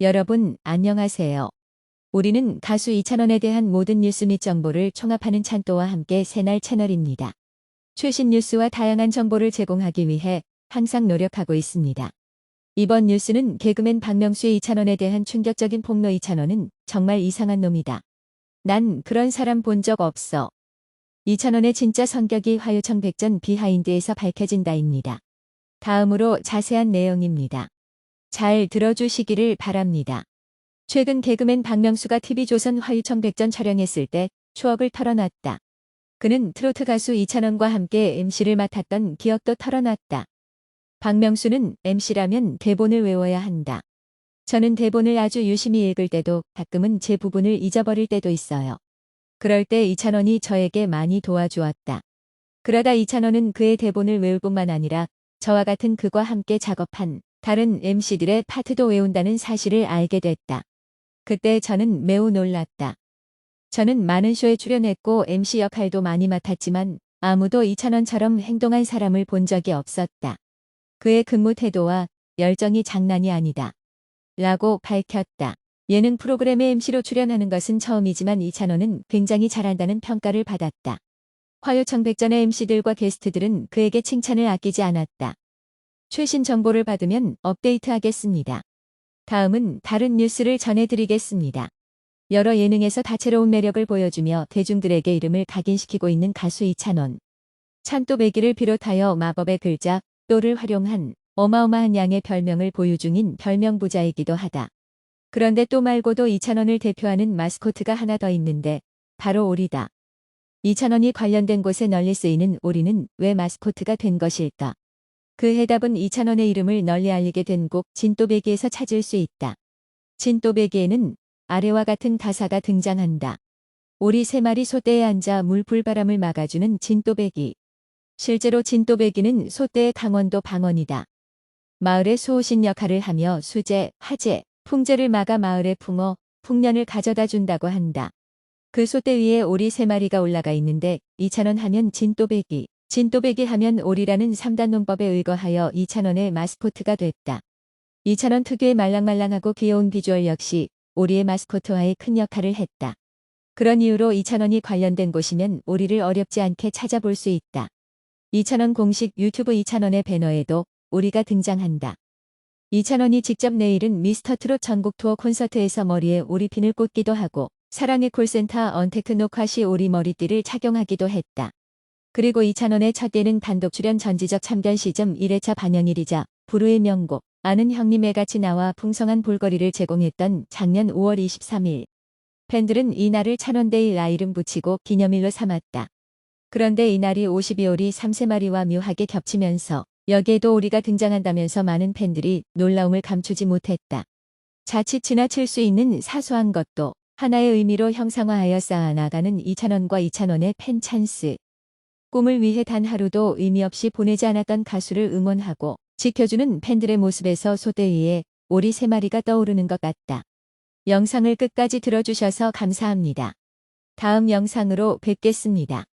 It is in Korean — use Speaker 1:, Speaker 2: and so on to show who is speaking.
Speaker 1: 여러분, 안녕하세요. 우리는 가수 이찬원에 대한 모든 뉴스 및 정보를 총합하는 찬또와 함께 새날 채널입니다. 최신 뉴스와 다양한 정보를 제공하기 위해 항상 노력하고 있습니다. 이번 뉴스는 개그맨 박명수의 이찬원에 대한 충격적인 폭로 이찬원은 정말 이상한 놈이다. 난 그런 사람 본 적 없어. 이찬원의 진짜 성격이 화요청 백전 비하인드에서 밝혀진다입니다. 다음으로 자세한 내용입니다. 잘 들어주시기를 바랍니다. 최근 개그맨 박명수가 TV조선 화유청 백전 촬영했을 때 추억을 털어놨다. 그는 트로트 가수 이찬원과 함께 MC를 맡았던 기억도 털어놨다. 박명수는 MC라면 대본을 외워야 한다. 저는 대본을 아주 유심히 읽을 때도 가끔은 제 부분을 잊어버릴 때도 있어요. 그럴 때 이찬원이 저에게 많이 도와주었다. 그러다 이찬원은 그의 대본을 외울 뿐만 아니라 저와 같은 그와 함께 작업한 다른 MC들의 파트도 외운다는 사실을 알게 됐다. 그때 저는 매우 놀랐다. 저는 많은 쇼에 출연했고 MC 역할도 많이 맡았지만 아무도 이찬원처럼 행동한 사람을 본 적이 없었다. 그의 근무 태도와 열정이 장난이 아니다. 라고 밝혔다. 예능 프로그램에 MC로 출연하는 것은 처음이지만 이찬원은 굉장히 잘한다는 평가를 받았다. 화요청백전의 MC들과 게스트들은 그에게 칭찬을 아끼지 않았다. 최신 정보를 받으면 업데이트하겠습니다. 다음은 다른 뉴스를 전해드리겠습니다. 여러 예능에서 다채로운 매력을 보여주며 대중들에게 이름을 각인시키고 있는 가수 이찬원. 찬또배기를 비롯하여 마법의 글자, 또를 활용한 어마어마한 양의 별명을 보유 중인 별명부자이기도 하다. 그런데 또 말고도 이찬원을 대표하는 마스코트가 하나 더 있는데 바로 오리다. 이찬원이 관련된 곳에 널리 쓰이는 오리는 왜 마스코트가 된 것일까? 그 해답은 이찬원의 이름을 널리 알리게 된 곡 진또배기에서 찾을 수 있다. 진또배기에는 아래와 같은 가사가 등장한다. 오리 세 마리 소떼에 앉아 물 불바람을 막아주는 진또배기. 실제로 진또배기는 소떼의 강원도 방언이다. 마을의 수호신 역할을 하며 수재, 화재, 풍재를 막아 마을의 풍어, 풍년을 가져다 준다고 한다. 그 소떼 위에 오리 세 마리가 올라가 있는데 이찬원 하면 진또배기, 진또배기 하면 오리라는 3단 논법에 의거하여 이찬원의 마스코트가 됐다. 이찬원 특유의 말랑말랑하고 귀여운 비주얼 역시 오리의 마스코트와의 큰 역할을 했다. 그런 이유로 이찬원이 관련된 곳이면 오리를 어렵지 않게 찾아볼 수 있다. 이찬원 공식 유튜브 이찬원의 배너에도 오리가 등장한다. 이찬원이 직접 내일은 미스터 트롯 전국 투어 콘서트에서 머리에 오리핀을 꽂기도 하고 사랑의 콜센터 언테크 녹화 시 오리 머리띠를 착용하기도 했다. 그리고 이찬원의 첫 예능 단독 출연 전지적 참견 시점 1회차 반영일이자 부르의 명곡 아는 형님에 같이 나와 풍성한 볼거리를 제공했던 작년 5월 23일. 팬들은 이날을 찬원데이 라 이름 붙이고 기념일로 삼았다. 그런데 이날이 52오리 3세 마리와 묘하게 겹치면서 여기에도 오리가 등장한다면서 많은 팬들이 놀라움을 감추지 못했다. 자칫 지나칠 수 있는 사소한 것도 하나의 의미로 형상화하여 쌓아나가는 이찬원과 이찬원의 팬 찬스. 꿈을 위해 단 하루도 의미 없이 보내지 않았던 가수를 응원하고 지켜주는 팬들의 모습에서 소대 위에 오리 세 마리가 떠오르는 것 같다. 영상을 끝까지 들어주셔서 감사합니다. 다음 영상으로 뵙겠습니다.